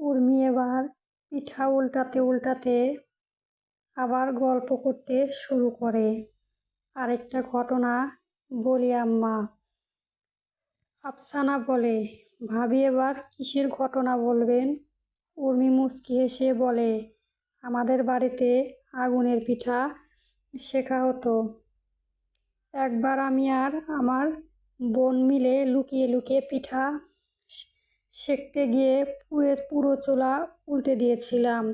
উর্মি এবার পিঠা উল্টাতে উল্টাতে আবার গল্প করতে শুরু করে। আরেকটা ঘটনা বলি আম্মা। আফসানা বলে, ভাবি এবার কিসের ঘটনা বলবেন? উর্মি মুচকি হেসে বলে, আমাদের বাড়িতে আগুনের পিঠা শেখা হতো। একবার আমি আর আমার বোন মিলে লুকিয়ে লুকিয়ে পিঠা সেঁকতে গিয়ে পুরে পুরো চোলা উল্টে দিয়েছিলাম।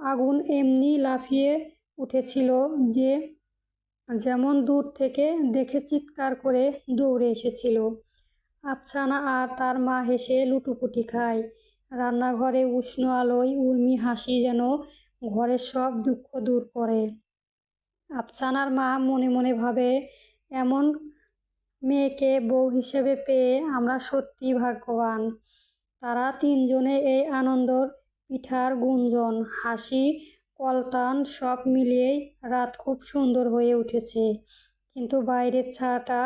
আগুন এমনি লাফিয়ে উঠেছিল যে যেমন দূর থেকে দেখে চিৎকার করে দৌড়ে এসেছিল। আফসানা আর তার মা হেসে লুটুপুটি খায়। রান্নাঘরে উষ্ণ আলোয় উর্মি হাসি যেন ঘরের সব দুঃখ দূর করে। আফসানার মা মনে মনে ভাবে, এমন মেয়েকে বউ হিসেবে পেয়ে আমরা সত্যি ভাগ্যবান। তারা তিনজনে এই আনন্দর পিঠার গুঞ্জন, হাসি, কলতান সব মিলিয়েই রাত খুব সুন্দর হয়ে উঠেছে। কিন্তু বাইরের ছায়াটা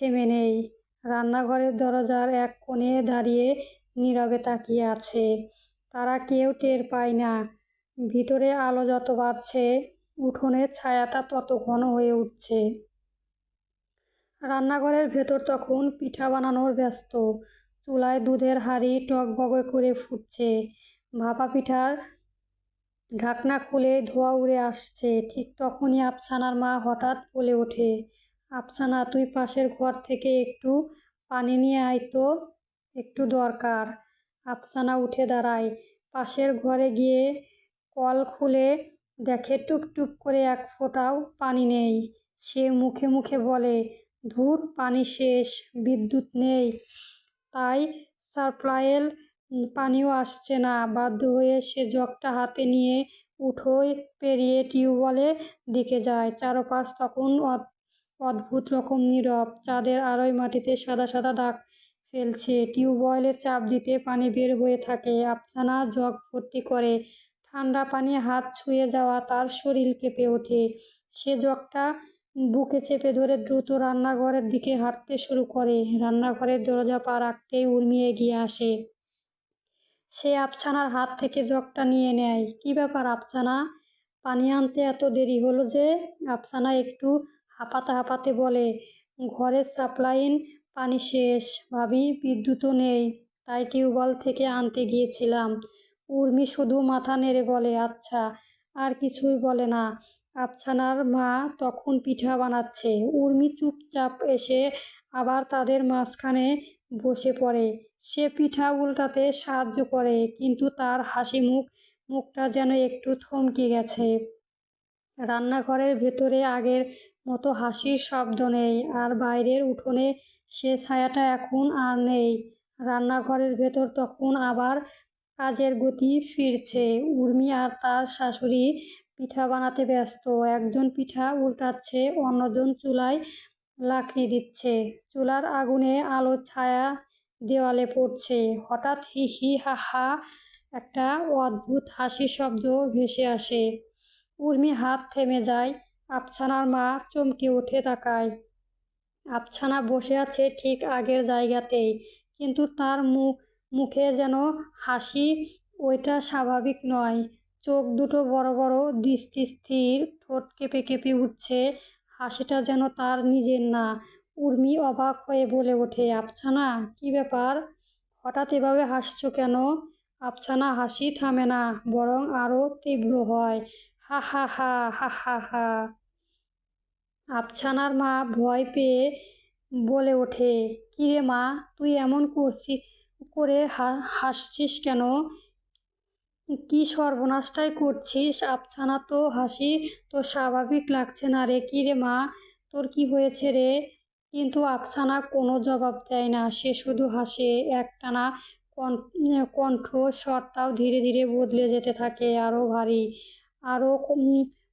থেমে নেই। রান্নাঘরের দরজার এক কোণে দাঁড়িয়ে নীরবে তাকিয়ে আছে। তারা কেউ টের পায় না। ভিতরে আলো যত বাড়ছে উঠোনের ছায়াটা তত ঘন হয়ে উঠছে। রান্নাঘরের ভেতর তখন পিঠা বানানোর ব্যস্ত। চুলায় দুধের হাঁড়ি টকবগে করে ফুটছে। ভাপা পিঠার ঢাকনা খুলে ধোয়া উড়ে আসছে। ঠিক তখনই আফসানার মা হঠাৎ বলে ওঠে, আফসানা, তুই পাশের ঘর থেকে একটু পানি নিয়ে আয় তো, একটু দরকার। আফসানা উঠে দাঁড়ায়। পাশের ঘরে গিয়ে কল খুলে দেখে টুপটুপ করে এক ফোঁটাও পানি নেই। সে মুখে মুখে বলে, ধূর, পানি শেষ, বিদ্যুৎ নেই। তাই সাপ্লাইয়ের পানিও আসছে না। বাধ্য হয়ে সে জগটা হাতে নিয়ে উঠোয় পেরিয়ে টিউবওয়েলের দিকে যায়। চারপাশ তখন অদ্ভুত রকম নীরব। চাঁদের আলোয় মাটিতে সাদা সাদা দাগ ফেলছে। টিউবওয়েলে চাপ দিতে পানি বের হয়ে থাকে। আফসানা জগ ভর্তি করে। ঠান্ডা পানি হাত ছুঁয়ে যাওয়া তার শরীর কেঁপে ওঠে। সে জগটা বুকে চেপে ধরে দ্রুত রান্নাঘরের দিকে হাঁটতে শুরু করে। রান্নাঘরের দরজা পা রাখতেই উর্মি এগিয়ে আসে। সে আফসানার হাত থেকে জগটা নিয়ে নেয়। কি ব্যাপার আফসানা পানি আনতে এত দেরি হলো যে? আফসানা একটু হাঁপাতে হাঁপাতে বলে, ঘরের সাপ্লাইন, পানি শেষ। ভাবি বিদ্যুৎও নেই, তাই টিউবওয়েল থেকে আনতে গিয়েছিলাম। উর্মি শুধু মাথা নেড়ে বলে আচ্ছা আর কিছুই বলে না। আফসানার মা তখন পিঠা বানাচ্ছে। উর্মি চুপচাপ এসে আবার তাদের মাঝখানে বসে পড়ে। সে পিঠা উল্টাতে সাহায্য করে, কিন্তু তার হাসি মুখ, মুখটা যেন একটু থমকে গেছে। রান্নাঘরের ভেতরে আগের মতো হাসির শব্দ নেই, আর বাইরের উঠোনে সে ছায়াটা এখন আর নেই। রান্নাঘরের ভেতর তখন আবার কাজের গতি ফিরছে। উর্মি আর তার শাশুড়ি পিঠা বানাতে ব্যস্ত। একজন পিঠা উল্টাচ্ছে, অন্যজন চুলায় লাকড়ি দিচ্ছে। চুলার আগুনে আলো ছায়া দেওয়ালে পড়ছে। হঠাৎ হি হি হা হা একটা অদ্ভুত হাসি শব্দ ভেসে আসে। উর্মি হাত থেমে যায়। আফসানার মা চমকে উঠে তাকায়। আফসানা বসে আছে ঠিক আগের জায়গাতেই, কিন্তু তার মুখ মুখে যেন হাসি ওইটা স্বাভাবিক নয়। চোখ দুটো বড় বড়, দৃষ্টি স্থির, ঠোঁট কেঁপে কেঁপে উঠছে, হাসিটা যেন তার নিজের না। উর্মি অবাক হয়ে বলে ওঠে আফসানা কি ব্যাপার? হঠাৎ এভাবে হাসছো কেন? আফসানা হাসি থামে না, বরং আরও তীব্র হয়। হা হা হা হা হা হা। আফসানার মা ভয় পেয়ে বলে ওঠে, কিরে মা, তুই এমন করছি, করে হাসছিস কেন? কি সর্বনাশটাই করছিস? আফসানা তো হাসি তো স্বাভাবিক লাগছে না রে। কি রে মা, তোর কি হয়েছে রে? কিন্তু আফসানা কোনো জবাব দেয় না। সে শুধু হাসে, একটানা কণ্ঠ স্বরটাও ধীরে ধীরে বদলে যেতে থাকে আরও ভারী আরও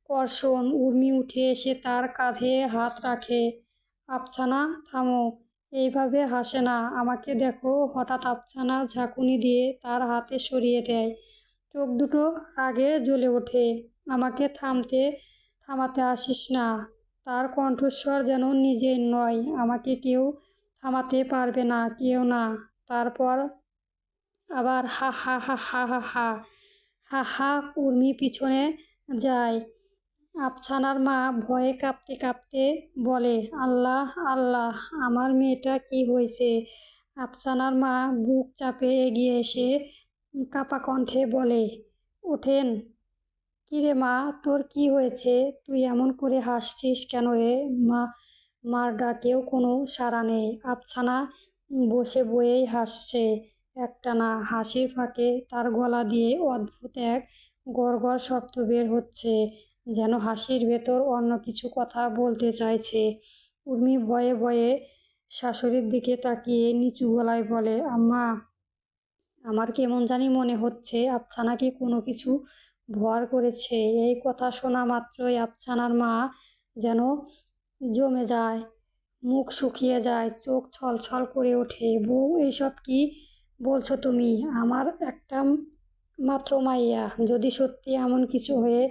কর্ষণ। উর্মি উঠে এসে তার কাঁধে হাত রাখে। আফসানা, থামো। এইভাবে হাসে না। আমাকে দেখো। হঠাৎ আফসানা ঝাঁকুনি দিয়ে তার হাতে সরিয়ে দেয়। চোখ দুটো আগে জ্বলে ওঠে। আমাকে থামতে, থামাতে আসিস না। তার কণ্ঠস্বর যেন নিজের নয়। আমাকে কেউ থামাতে পারবে না, কেউ না। তারপর আবার হা হা হা হা হা হা হা হা, উর্মি পিছনে যায়। আফসানার মা ভয়ে কাঁপতে কাঁপতে বলে, আল্লাহ আল্লাহ, আমার মেয়েটা কি হয়েছে? আফসানার মা বুক চাপে এগিয়ে এসে কাপা কণ্ঠে বলে, ওঠেন। কিরে মা, তোর কি হয়েছে? তুই এমন করে হাসছিস কেন রে? মা, মার ডাকেও কোনো সাড়া নেই। আফসানা বসে বয়েই হাসছে। একটানা হাসির ফাঁকে তার গলা দিয়ে অদ্ভুত এক গড়গড় শব্দ বের হচ্ছে, যেন হাসির ভেতর অন্য কিছু কথা বলতে চাইছে। উর্মি ভয়ে ভয়ে শাশুড়ির দিকে তাকিয়ে নিচু গলায় বলে, আম্মা আমার কেমন জানি মনে হচ্ছে আফসানাকে কোনো কিছু ভর করেছে? এই কথা শোনা মাত্রই আফসানার মা যেন জমে যায়, মুখ শুকিয়ে যায়, চোখ ছলছল করে ওঠে। বউ এইসব কি বলছো তুমি? আমার একটা মাত্র মাইয়া। যদি সত্যি এমন কিছু হয়ে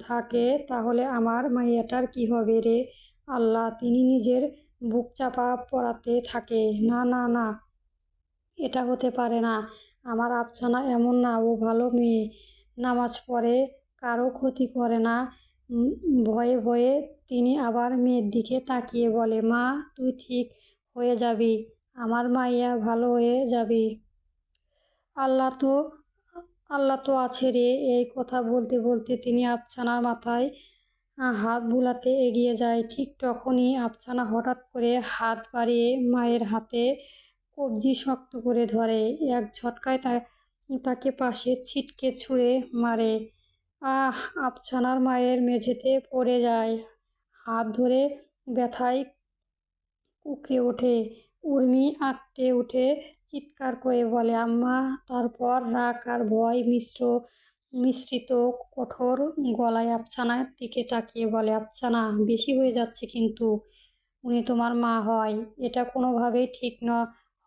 থাকে তাহলে আমার মাইয়াটার কি হবে রে আল্লাহ? তিনি নিজের বুক চাপা পড়াতে থাকে। না না না। এটা হতে পারে না। আমার আফসানা এমন না, ও ভালো মেয়ে। নামাজ পড়ে, কারও ক্ষতি করে না। ভয়ে ভয়ে তিনি আবার মেয়ের দিকে তাকিয়ে বলে, মা, তুই ঠিক হয়ে যাবি। আমার মাইয়া ভালো হয়ে যাবি। আল্লাহ তো আল্লাহ তো আছে রে। এই কথা বলতে বলতে তিনি আফসানার মাথায় হাত বুলাতে এগিয়ে যায়। ঠিক তখনই আফসানা হঠাৎ করে হাত বাড়িয়ে মায়ের হাতে কবজি শক্ত করে ধরে, এক ঝটকায় তা, তাকে পাশে ছিটকে ছুঁড়ে মারে। আহ আফসানার মায়ের মেঝেতে পড়ে যায়। হাত ধরে ব্যথায় কুকড়ে ওঠে। উর্মি আঁকটে উঠে চিৎকার করে বলে, আম্মা, তারপর রাগ আর ভয় মিশ্র, মিশ্রিত কঠোর গলায় আফসানার দিকে তাকিয়ে বলে আফসানা বেশি হয়ে যাচ্ছে কিন্তু। উনি তোমার মা হয়। এটা কোনোভাবেই ঠিক ন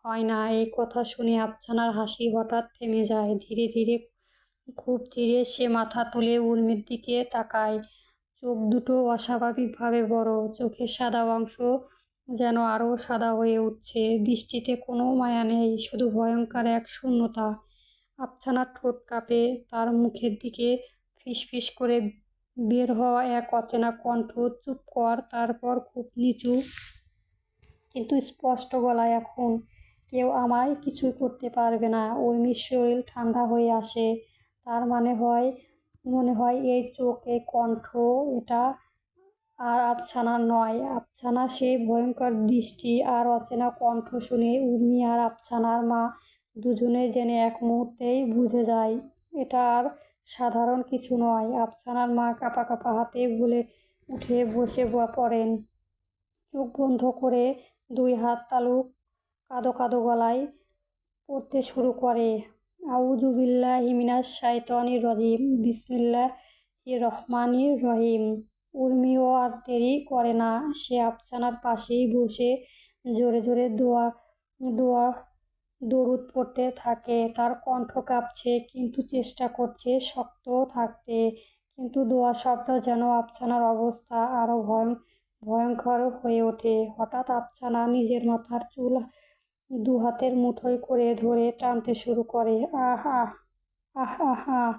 হয় না। এই কথা শুনে আফসানার হাসি হঠাৎ থেমে যায়। ধীরে ধীরে, খুব ধীরে সে মাথা তুলে উর্মির দিকে তাকায়। চোখ দুটো অস্বাভাবিকভাবে বড়। চোখের সাদা অংশ যেন আরও সাদা হয়ে উঠছে। দৃষ্টিতে কোনো মায়া নেই, শুধু ভয়ঙ্কর এক শূন্যতা। আফসানার ঠোঁট কাঁপে, তার মুখের দিকে ফিসফিস করে বের হওয়া এক অচেনা কণ্ঠ, চুপ কর, তারপর খুব নিচু, কিন্তু স্পষ্ট গলায় এখন কেউ আমায় কিছুই করতে পারবে না। উর্মির শরীর ঠান্ডা হয়ে আসে। তার মানে হয়, মনে হয় এই চোখ এই কণ্ঠ এটা আর আফসানা নয়। আফসানা সেই ভয়ঙ্কর দৃষ্টি আর অচেনা কণ্ঠ শুনে উর্মি আর আফসানার মা দুজনে জেনে এক মুহূর্তেই বুঝে যায়, এটা আর সাধারণ কিছু নয়। আফসানার মা কাপা কাপা হাতে বলে উঠে বসে পড়েন। চোখ বন্ধ করে দুই হাত তালু কাদো কাঁদো গলায় পড়তে শুরু করে। আউজুবিল্লাহ হিমিনাস শাইতানির রহিম বিসমিল্লাহ রহমানির রহিম। উর্মিও আর দেরি করে না। সে আফসানার পাশেই বসে জোরে জোরে দোয়া দোয়া দরুদ পড়তে থাকে। তার কণ্ঠ কাঁপছে, কিন্তু চেষ্টা করছে শক্ত থাকতে। কিন্তু দোয়া শব্দ যেন আফসানার অবস্থা আরও ভয় ভয়ঙ্কর হয়ে ওঠে। হঠাৎ আফসানা নিজের মাথার চুল দু হাতের মুঠোয় করে ধরে টানতে শুরু করে। আহ আহ আহ আহ আহ।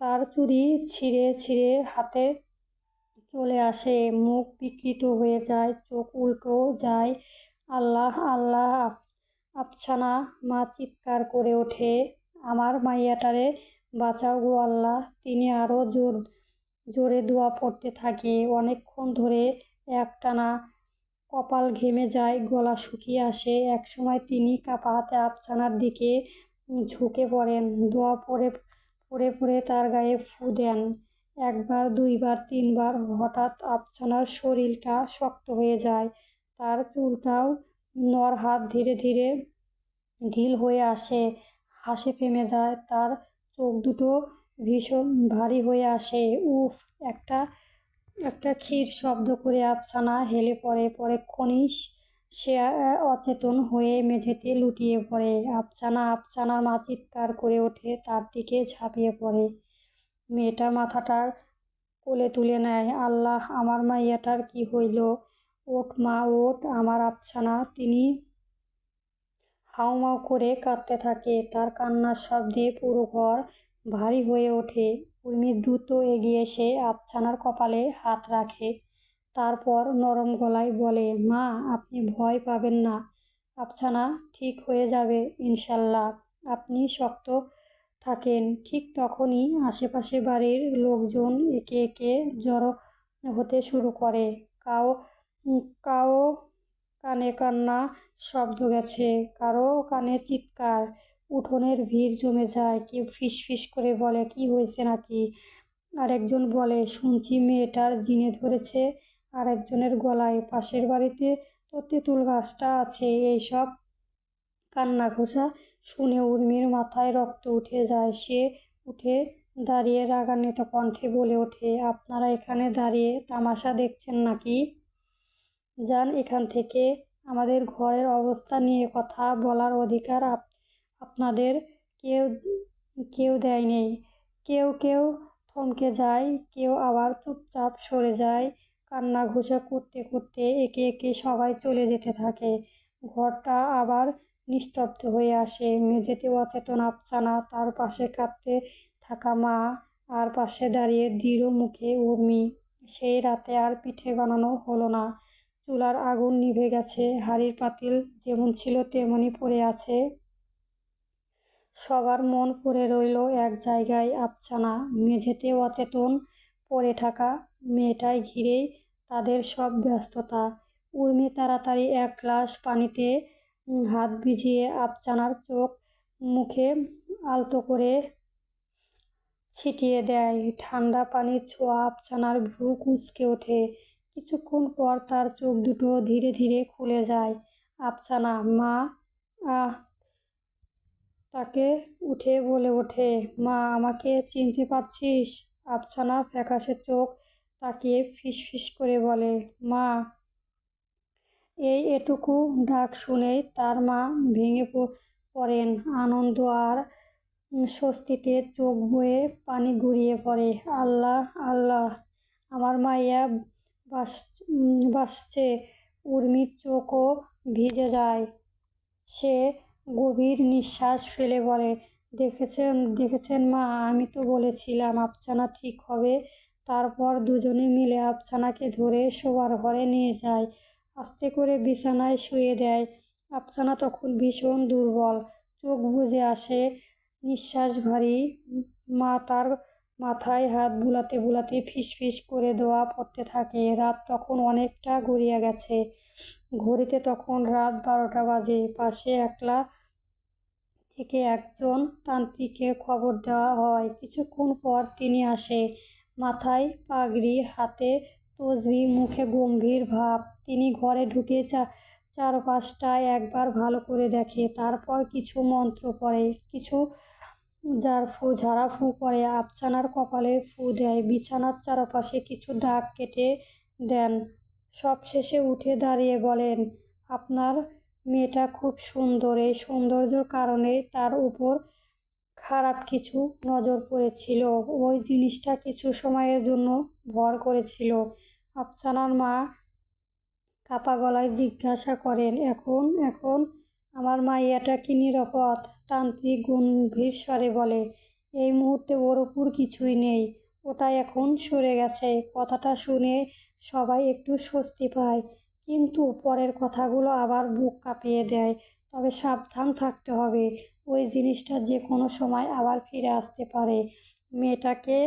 তার চুরি ছিঁড়ে ছিঁড়ে হাতে চলে আসে। মুখ বিকৃত হয়ে যায়, চোখ উল্টো যায়। আল্লাহ আল্লাহ আফসানা মা চিৎকার করে ওঠে, আমার মাইয়াটারে বাঁচাও গো আল্লাহ, তিনি আরও জোর, জোরে দোয়া পড়তে থাকে। অনেকক্ষণ ধরে একটানা কপাল ঘেমে যায়, গলা শুকিয়ে আসে। একসময় তিনি কাপা হাতে আফসানার দিকে ঝুঁকে পড়েন, দোয়া পড়ে পড়ে পড়ে তার গায়ে ফু দেন। একবার, দুইবার, তিনবার হঠাৎ আফসানার শরীরটা শক্ত হয়ে যায়। তার চুলটাও নর হাত ধীরে ধীরে ঢিল হয়ে আসে, হাসি থেমে যায়। তার চোখ দুটো ভীষণ ভারী হয়ে আসে। উফ, একটা একটা ক্ষীর শব্দ করে আফসানা হেলে পড়ে পরেক্ষণেই সে অচেতন হয়ে মেঝেতে লুটিয়ে পড়ে। আফসানা আফসানার মা চিৎকার করে ওঠে, তার দিকে ঝাঁপিয়ে পড়ে। মেয়েটা মাথাটা কোলে তুলে নেয়, আল্লাহ, আমার মাইয়াটার কি হইল? ওঠ মা, ওঠ। আমার আফসানা, তিনি হাউমাউ করে কাঁদতে থাকে, তার কান্নার শব্দে পুরো ঘর ভারী হয়ে ওঠে। উর্মি দ্রুত এগিয়ে এসে আফসানার কপালে হাত রাখে। তারপর নরম গলায় বলে, মা, আপনি ভয় পাবেন না। আফসানা ঠিক হয়ে যাবে, ইনশাল্লাহ। আপনি শক্ত থাকেন। ঠিক তখনই আশেপাশে বাড়ির লোকজন একে একে জড়ো হতে শুরু করে। কাও কাও কানে কান্না শব্দ গেছে, কারও কানে চিৎকার। উঠোনের ভিড় জমে যায়, কেউ ফিস ফিস করে বলে, কি হয়েছে নাকি? আরেকজন বলে, শুনছি মেয়েটার জিনে ধরেছে আরেকজনের গলায়, পাশের বাড়িতে তো তেঁতুল গাছটা আছে, এইসব কান্না ঘোষা শুনে উর্মির মাথায় রক্ত উঠে যায়, সে উঠে দাঁড়িয়ে রাগান্বিত কণ্ঠে বলে ওঠে, আপনারা এখানে দাঁড়িয়ে তামাশা দেখছেন নাকি? যান এখান থেকে, আমাদের ঘরের অবস্থা নিয়ে কথা বলার অধিকার আপনাদের কেউ কেউ দেয় দেয়নি কেউ কেউ থমকে যায়, কেউ আবার চুপচাপ সরে যায় কান্না ঘুষা করতে করতে একে একে সবাই চলে যেতে থাকে। ঘরটা আবার নিস্তব্ধ হয়ে আসে। মেঝেতে অচেতন আফসানা, তার পাশে কাঁদতে থাকা মা আর পাশে দাঁড়িয়ে দৃঢ় মুখে উর্মি। সেই রাতে আর পিঠে বানানো হলো না। চুলার আগুন নিভে গেছে। হাড়ির পাতিল যেমন ছিল তেমনই পড়ে আছে। সবার মন পড়ে রইল এক জায়গায় আফসানা মেঝেতে অচেতন পড়ে থাকা মেয়েটাই ঘিরেই তাদের সব ব্যস্ততা। উর্মি তাড়াতাড়ি এক গ্লাস পানিতে হাত ভিজিয়ে আফসানার চোখ মুখে আলতো করে ছিটিয়ে দেয়। ঠান্ডা পানির ছোঁয়া আফসানার ভ্রু কুচকে ওঠে। কিছুক্ষণ পর তার চোখ দুটো ধীরে ধীরে খুলে যায়। আফসানা মা, আহ তাকে উঠে বলে ওঠে, মা, আমাকে চিনতে পারছিস? আফসানা ফ্যাকাশে চোখ তাকিয়ে ফিসফিস করে বলে, মা। এই এটুকু ডাক শুনেই তার মা ভেঙে পড়েন। আনন্দ আর স্বস্তিতে চোখ বয়ে পানি গড়িয়ে পড়ে, আল্লাহ আল্লাহ, আমার মাইয়া বাস, বাসছে। উর্মির চোখও ভিজে যায়। সে গভীর নিঃশ্বাস ফেলে বলে, দেখেছেন দেখেছেন মা, আমি তো বলেছিলাম আফসানা ঠিক হবে। তারপর দুজনে মিলে আফসানাকে ধরে শোবার ঘরে নিয়ে যায়। আস্তে করে বিছানায় শুয়ে দেয়। আফসানা তখন ভীষণ দুর্বল। চোখ বুজে আসে নিঃশ্বাস ভারী মা তার মাথায় হাত বুলাতে বুলাতে ফিসফিস করে দোয়া পড়তে থাকে। রাত তখন অনেকটা গড়িয়ে গেছে। ঘড়িতে তখন রাত বারোটা বাজে। পাশে একলা থেকে একজন তান্ত্রিককে খবর দেওয়া হয়। কিছুক্ষণ পর তিনি আসে। মাথায় পাগড়ি, হাতে তসবি, মুখে গম্ভীর ভাব। তিনি ঘরে ঢুকে চা চারপাশটা একবার ভালো করে দেখে। তারপর কিছু মন্ত্র পড়ে, কিছু যার ফু, ঝাড়া ফু করে আফসানার কপালে ফু দেয়, বিছানার চারপাশে কিছু দাগ কেটে দেন। সবশেষে উঠে দাঁড়িয়ে বলেন, আপনার মেয়েটা খুব সুন্দর। এই সৌন্দর্যর কারণে তার উপর খারাপ কিছু নজর পড়েছিল। ওই জিনিসটা কিছু সময়ের জন্য ভর করেছিল। আফসানার মা কাপা গলায় জিজ্ঞাসা করেন, এখন এখন আমার মাইয়াটা কি নিরাপদ? তান্ত্রিক গম্ভীর স্বরে বলে, এই মুহূর্তে ওর উপর কিছুই নেই। ওটা এখন সরে গেছে। কথাটা শুনে সবাই একটু স্বস্তি পায়। কিন্তু পরের কথাগুলো আবার বুক কাঁপিয়ে দেয়। তবে সাবধান থাকতে হবে। ওই জিনিসটা যে কোনো সময় আবার ফিরে আসতে পারে। মেয়েটাকে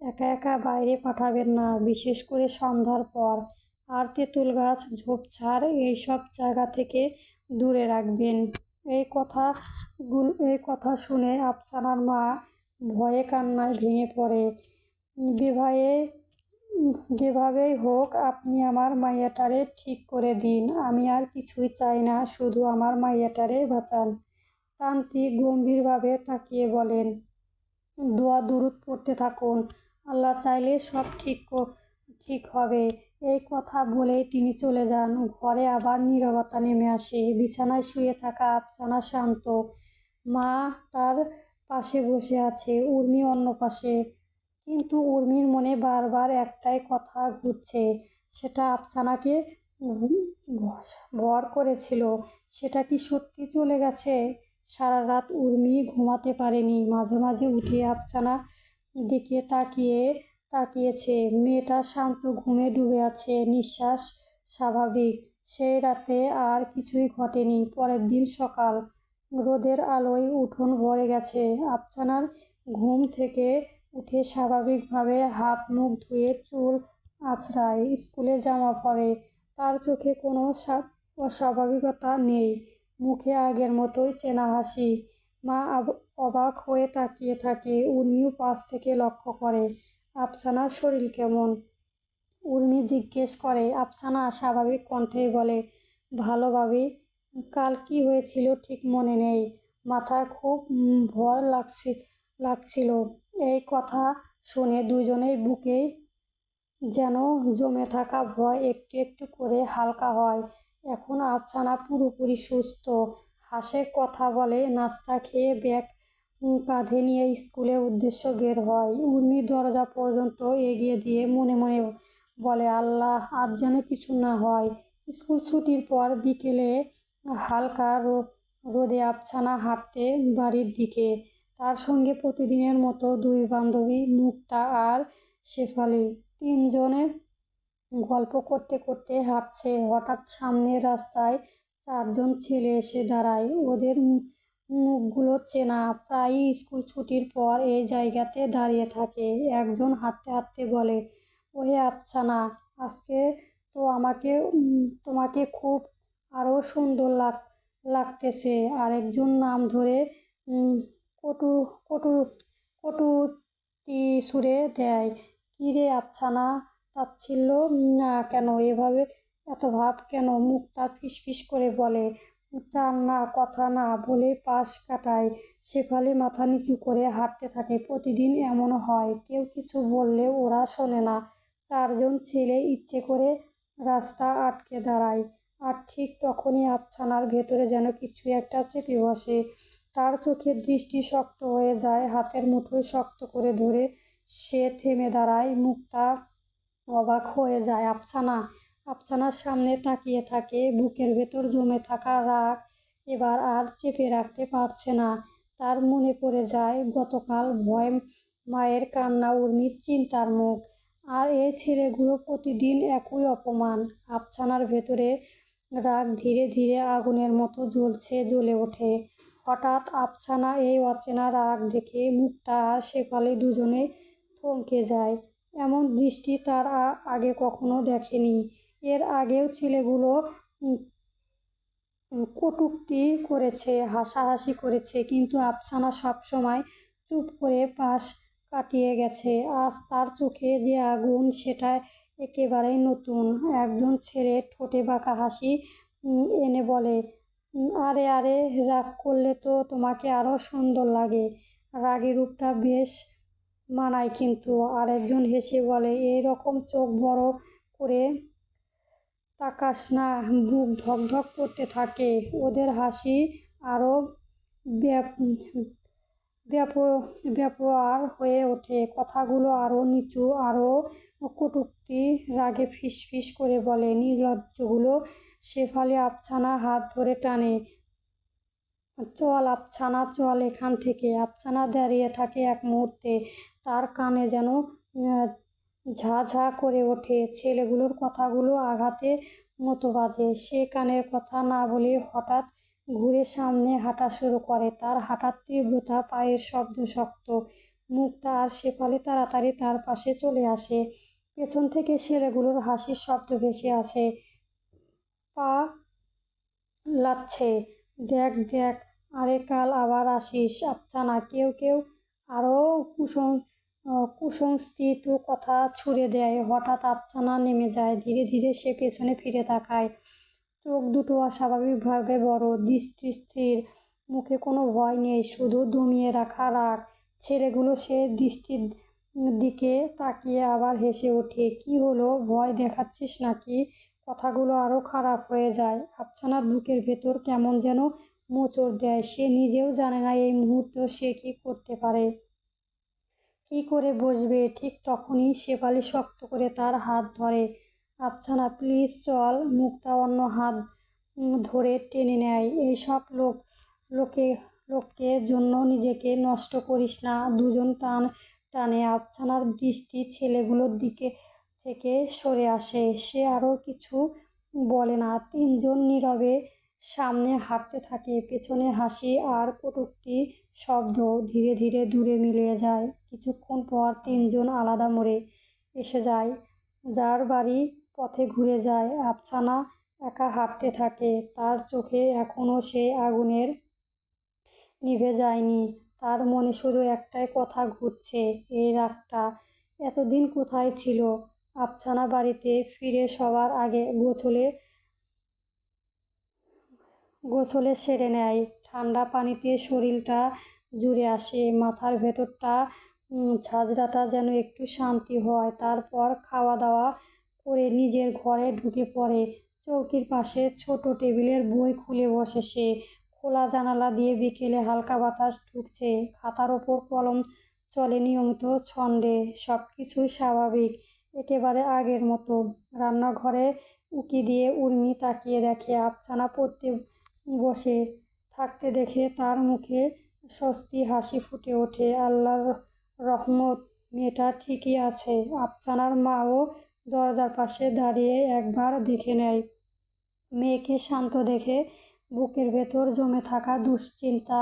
একা একা বাইরে পাঠাবেন না, বিশেষ করে সন্ধ্যার পর। আর তেঁতুল গাছ, ঝোপঝাড়, এইসব জায়গা থেকে দূরে রাখবেন। এই কথা এই কথা শুনে আফসানার মা ভয়ে কান্নায় ভেঙে পড়ে। বিবাহে যেভাবেই হোক, আপনি আমার মাইয়াটারে ঠিক করে দিন। আমি আর কিছুই চাই না, শুধু আমার মাইয়াটারে বাঁচান। তান্ত্রিক গম্ভীরভাবে তাকিয়ে বলেন, দোয়া, দুরুদ পড়তে থাকুন। আল্লাহ চাইলে সব ঠিক ঠিক হবে। এই কথা বলেই তিনি চলে যান। ঘরে আবার নীরবতা নেমে আসে। বিছানায় শুয়ে থাকা আফসানা শান্ত। মা তার পাশে বসে আছে, উর্মি অন্য পাশে। কিন্তু উর্মির মনে বারবার একটাই কথা ঘুরছে, সেটা আফসানাকে ভর করেছিল। সেটা কি সত্যি চলে গেছে? সারা রাত উর্মি ঘুমাতে পারেনি। মাঝে মাঝে উঠে আফসানার দিকে তাকিয়ে তাকিয়েছে। মেয়েটা শান্ত, ঘুমে ডুবে আছে, নিঃশ্বাস স্বাভাবিক। সেই রাতে আর কিছুই ঘটেনি। পরের দিন সকাল। রোদের আলোয় উঠোন ভরে গেছে। আফসানার ঘুম থেকে উঠে স্বাভাবিকভাবে হাত মুখ ধুয়ে চুল আঁচড়ায় স্কুলে জামা পরে। তার চোখে কোনো অস্বাভাবিকতা নেই। মুখে আগের মতোই চেনা হাসি। মা অবাক হয়ে তাকিয়ে থাকে। উর্মিও পাশ থেকে লক্ষ্য করে। আফসানার শরীর কেমন? উর্মি জিজ্ঞেস করে, আফসানা স্বাভাবিক কণ্ঠেই বলে, ভালোভাবে। কাল কি হয়েছিল ঠিক মনে নেই। মাথায় খুব ভর লাগছে, লাগছিল। এই কথা শুনে দুজনেই বুকে যেন জমে থাকা ভয় একটু একটু করে হালকা হয়। এখন আফসানা পুরোপুরি সুস্থ। হাসে, কথা বলে, নাস্তা খেয়ে, ব্যাগ কাঁধে নিয়ে স্কুলের উদ্দেশ্য বের হয়। উর্মি দরজা পর্যন্ত এগিয়ে দিয়ে মনে মনে বলে, আল্লাহ, আজ যেন কিছু না হয়। স্কুল ছুটির পর বিকেলে হালকা রোদে আবছানা হাঁটতে বাড়ির দিকে। তার সঙ্গে প্রতিদিনের মতো দুই বান্ধবী, মুক্তা আর শেফালি। তিনজনে গল্প করতে করতে হাঁটছে। হঠাৎ সামনের রাস্তায় চারজন ছেলে এসে দাঁড়ায়। ওদের মুখগুলো চেনা প্রায়ই স্কুল ছুটির পর এই জায়গাতে দাঁড়িয়ে থাকে। একজন হাঁটতে হাঁটতে বলে, ওহে আফসানা আজকে তো আমাকে, তোমাকে খুব আরও সুন্দর লাগ, লাগতেছে। আরেকজন নাম ধরে কটু কটু, কটুতি সুরে দেয়। কী রে আফসানা তাচ্ছিল্য না কেন? এভাবে এত ভাব কেন? মুক্তা ফিসফিস করে বলে চান না, কথা না বলে পাশ কাটায়। শেফালি মাথা নিচু করে হাঁটতে থাকে। প্রতিদিন এমন হয়, কেউ কিছু বললে ওরা শোনে না। চারজন ছেলে ইচ্ছে করে রাস্তা আটকে দাঁড়ায়, আর ঠিক তখনই আবছানার ভেতরে যেন কিছু একটা চেপে বসে। তার চোখের দৃষ্টি শক্ত হয়ে যায়, হাতের মুঠোয় শক্ত করে ধরে সে থেমে দাঁড়ায়। মুখটা অবাক হয়ে যায় আফসানা আফসানার সামনে তাকিয়ে থাকে, বুকের ভেতর জমে থাকা রাগ এবার আর চেপে রাখতে পারছে না। তার মনে পড়ে যায়, গতকাল ভয়, মায়ের কান্না, উর্মির চিন্তার মুখ। আর এই ছেলেগুলো প্রতিদিন একই অপমান। আফসানার ভেতরে রাগ ধীরে ধীরে আগুনের মতো জ্বলছে, জ্বলে ওঠে। হঠাৎ আফসানা এই অচেনা রাগ দেখে মুক্তা আর শেফালি দুজনে থমকে যায়। এমন দৃষ্টি তার আগে কখনো দেখেনি। এর আগেও ছেলেগুলো কটুক্তি করেছে, হাসাহাসি করেছে, কিন্তু আফসানা সবসময় চুপ করে পাশ কাটিয়ে গেছে। আজ তার চোখে যে আগুন, সেটা একেবারেই নতুন। একজন ছেলে ঠোঁটে বাঁকা হাসি এনে বলে আরে আরে, রাগ করলে তো তোমাকে আরও সুন্দর লাগে। রাগের রূপটা বেশ মানায় কিন্তু। আরেকজন হেসে বলে এই রকম চোখ বড় করে তাকাস না বুক ধকধক করতে থাকে। ওদের হাসি আরও ব্যাপার হয়ে ওঠে। কথাগুলো আরও নিচু আরও কটূক্তি রাগে ফিসফিস করে বলে। নির্লজ্জগুলো শেফালি আফছানা হাত ধরে টানে। চল আফছানা, চল এখান থেকে। আফছানা দাঁড়িয়ে থাকে এক মুহূর্তে। তার কানে যেন ঝা ঝা করে ওঠে। ছেলেগুলোর কথাগুলো আঘাতে মতো বাজে। সে কানের কথা না বলে হঠাৎ ঘুরে সামনে হাঁটা শুরু করে। তার হাঁটার তীব্রতা, পায়ের শব্দ শক্ত। মুক্তা আর শেফালি তাড়াতাড়ি তার পাশে চলে আসে। পেছন থেকে ছেলেগুলোর হাসির শব্দ ভেসে আসে। পা লাচ্ছে। দেখ দেখ, আরে কাল আবার আসিস। আচ্ছা না, কেউ কেউ আরও কুসং কুসংস্কৃত কথা ছুড়ে দেয়। হঠাৎ আফসানা নেমে যায়। ধীরে ধীরে সে পেছনে ফিরে তাকায়। চোখ দুটো অস্বাভাবিকভাবে বড়। দৃষ্টি স্থির মুখে কোনো ভয় নেই। শুধু দমিয়ে রাখা রাগ। ছেলেগুলো সে দৃষ্টির দিকে তাকিয়ে আবার হেসে ওঠে। কি হলো? ভয় দেখাচ্ছিস নাকি? কথাগুলো আরও খারাপ হয়ে যায়। আফসানার বুকের ভেতর কেমন যেন মোচড় দেয়। সে নিজেও জানে না এই মুহূর্তেও সে কি করতে পারে। করে বসবে? ঠিক তখনই শেফালি শক্ত করে তার হাত ধরে। আফসানা প্লিজ চল মুক্তা অন্য হাত ধরে টেনে নেয়। এইসব লোক, লোকে, লোককে জন্য নিজেকে নষ্ট করিস না। দুজন টান, টানে আফসানার দৃষ্টি ছেলেগুলোর দিকে থেকে সরে আসে। সে আরও কিছু বলে না। তিনজন নীরবে সামনে হাঁটতে থাকে, পেছনে হাসি আর কটূক্তি শব্দ ধীরে ধীরে দূরে মিলিয়ে যায়। কিছুক্ষণ পর তিনজন আলাদা মোড়ে এসে যায়, যার বাড়ি পথে ঘুরে যায়। আফসানা একা হাঁটতে থাকে, তার চোখে এখনও সেই আগুনের নিভে যায়নি। তার মনে শুধু একটাই কথা ঘুরছে, এই রাগটা এতদিন কোথায় ছিল? আফসানা বাড়িতে ফিরে সবার আগে গোছলে গোছলে সেরে নেয়। ঠান্ডা পানিতে শরীরটা জুড়ে আসে। মাথার ভেতরটা ঝাঁঝরাটা যেন একটু শান্তি হয়। তারপর খাওয়া দাওয়া করে নিজের ঘরে ঢুকে পড়ে। চৌকির পাশে ছোট টেবিলের বই খুলে বসে সে। খোলা জানালা দিয়ে বিকেলে হালকা বাতাস ঢুকছে। খাতার ওপর কলম চলে নিয়মিত ছন্দে। সব কিছুই স্বাভাবিক। একেবারে আগের মতো। রান্নাঘরে উকি দিয়ে উর্মি তাকিয়ে দেখে আফসানা পড়তে বসে থাকতে দেখে তার মুখে স্বস্তি, হাসি ফুটে ওঠে। আল্লাহর রহমত, মেয়েটা ঠিকই আছে। আফসানার মাও দরজার পাশে দাঁড়িয়ে একবার দেখে নেয়। মেয়েকে শান্ত দেখে বুকের ভেতর জমে থাকা দুশ্চিন্তা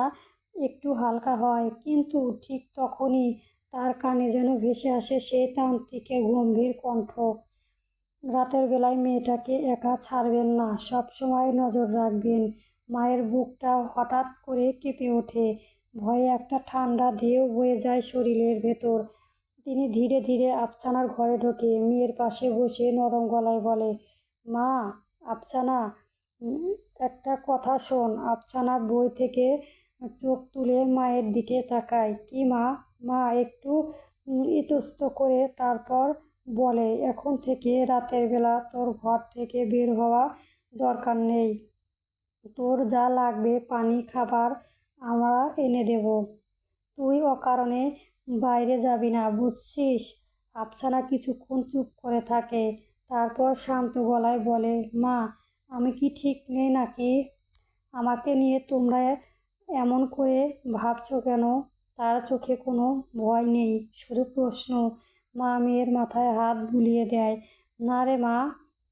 একটু হালকা হয়, কিন্তু ঠিক তখনই তার কানে যেন ভেসে আসে সেই তান্ত্রিকের গম্ভীর কণ্ঠ। রাতের বেলায় মেয়েটাকে একা ছাড়বেন না সব সময় নজর রাখবেন। মায়ের বুকটা হঠাৎ করে কেঁপে ওঠে। ভয়ে একটা ঠান্ডা ঢেউ বয়ে যায় শরীরের ভেতর। তিনি ধীরে ধীরে আফসানার ঘরে ঢোকে। মেয়ের পাশে বসে নরম গলায় বলে, মা আফসানা একটা কথা শোন। আফসানা বই থেকে চোখ তুলে মায়ের দিকে তাকায়। কি মা? মা, একটু ইতস্ত করে তারপর বলে, এখন থেকে রাতের বেলা তোর ঘর থেকে বের হওয়া দরকার নেই। তোর যা লাগবে পানি, খাবার আমরা এনে দেব। তুই অকারণে বাইরে যাবি না, বুঝছিস? আফসানা কিছুক্ষণ চুপ করে থাকে, তারপর শান্ত গলায় বলে, মা, আমি কি ঠিক নেই নাকি? আমাকে নিয়ে তোমরা এমন করে ভাবছ কেন? তার চোখে কোনো ভয় নেই, শুধু প্রশ্ন। মা মেয়ের মাথায় হাত বুলিয়ে দেয়, না রে মা,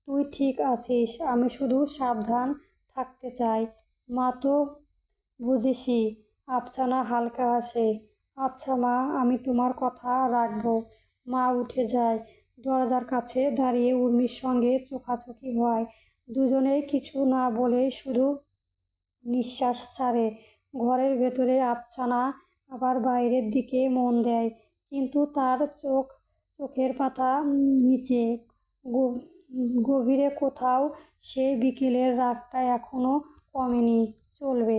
তুই ঠিক আছিস, আমি শুধু সাবধান থাকতে চাই। মা তো বুঝিসই আফসানা হালকা হাসে। আচ্ছা মা, আমি তোমার কথা রাখব। মা উঠে যায়। দরজার কাছে দাঁড়িয়ে উর্মির সঙ্গে চোখাচোখি হয়। দুজনেই কিছু না বলে শুধু নিঃশ্বাস ছাড়ে। ঘরের ভেতরে আফসানা আবার বাইরের দিকে মন দেয়, কিন্তু তার চোখ, চোখের পাতা নিচে গভীরে কোথাও সেই বিকেলের রাগটা এখনও কমেনি চলবে।